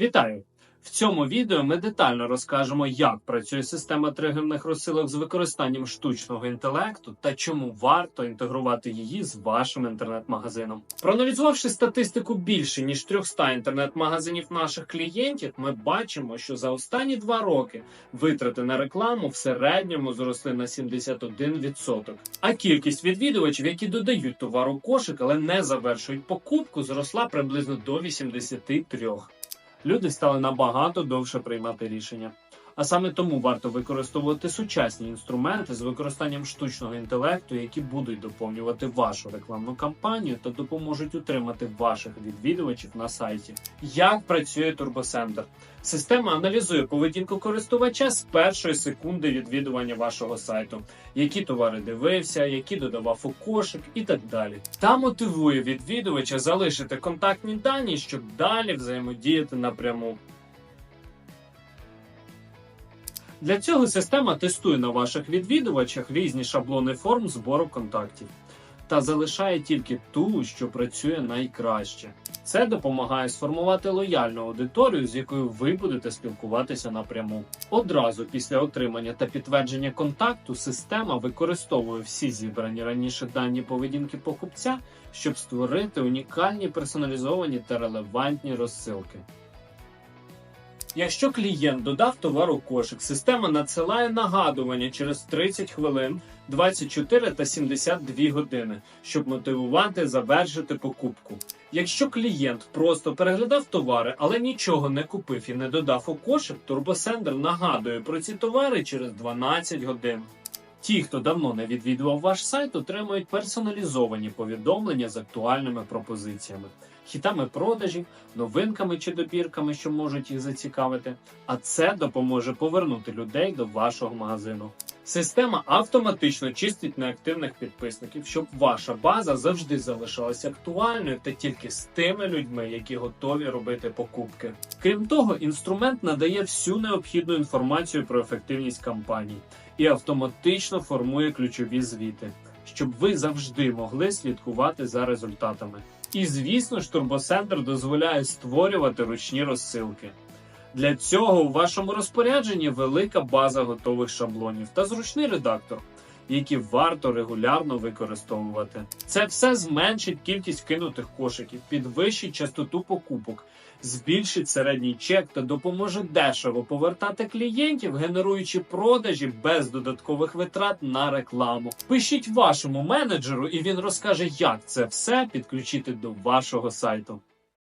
Вітаю! В цьому відео ми детально розкажемо, як працює система тригерних розсилок з використанням штучного інтелекту та чому варто інтегрувати її з вашим інтернет-магазином. Проаналізувавши статистику більше ніж 300 інтернет-магазинів наших клієнтів, ми бачимо, що за останні два роки витрати на рекламу в середньому зросли на 71%. А кількість відвідувачів, які додають товар у кошик, але не завершують покупку, зросла приблизно до 83%. Люди стали набагато довше приймати рішення. А саме тому варто використовувати сучасні інструменти з використанням штучного інтелекту, які будуть доповнювати вашу рекламну кампанію та допоможуть утримати ваших відвідувачів на сайті. Як працює турбосендер? Система аналізує поведінку користувача з першої секунди відвідування вашого сайту, які товари дивився, які додавав у кошик і так далі. Та мотивує відвідувача залишити контактні дані, щоб далі взаємодіяти напряму. Для цього система тестує на ваших відвідувачах різні шаблони форм збору контактів та залишає тільки ту, що працює найкраще. Це допомагає сформувати лояльну аудиторію, з якою ви будете спілкуватися напряму. Одразу після отримання та підтвердження контакту система використовує всі зібрані раніше дані поведінки покупця, щоб створити унікальні персоналізовані та релевантні розсилки. Якщо клієнт додав товар у кошик, система надсилає нагадування через 30 хвилин, 24 та 72 години, щоб мотивувати завершити покупку. Якщо клієнт просто переглядав товари, але нічого не купив і не додав у кошик, турбосендер нагадує про ці товари через 12 годин. Ті, хто давно не відвідував ваш сайт, отримують персоналізовані повідомлення з актуальними пропозиціями, хітами продажів, новинками чи добірками, що можуть їх зацікавити. А це допоможе повернути людей до вашого магазину. Система автоматично чистить неактивних підписників, щоб ваша база завжди залишалася актуальною та тільки з тими людьми, які готові робити покупки. Крім того, інструмент надає всю необхідну інформацію про ефективність кампаній і автоматично формує ключові звіти, щоб ви завжди могли слідкувати за результатами. І звісно ж, турбосендер дозволяє створювати ручні розсилки. Для цього у вашому розпорядженні велика база готових шаблонів та зручний редактор, які варто регулярно використовувати. Це все зменшить кількість кинутих кошиків, підвищить частоту покупок, збільшить середній чек та допоможе дешево повертати клієнтів, генеруючи продажі без додаткових витрат на рекламу. Пишіть вашому менеджеру, і він розкаже, як це все підключити до вашого сайту.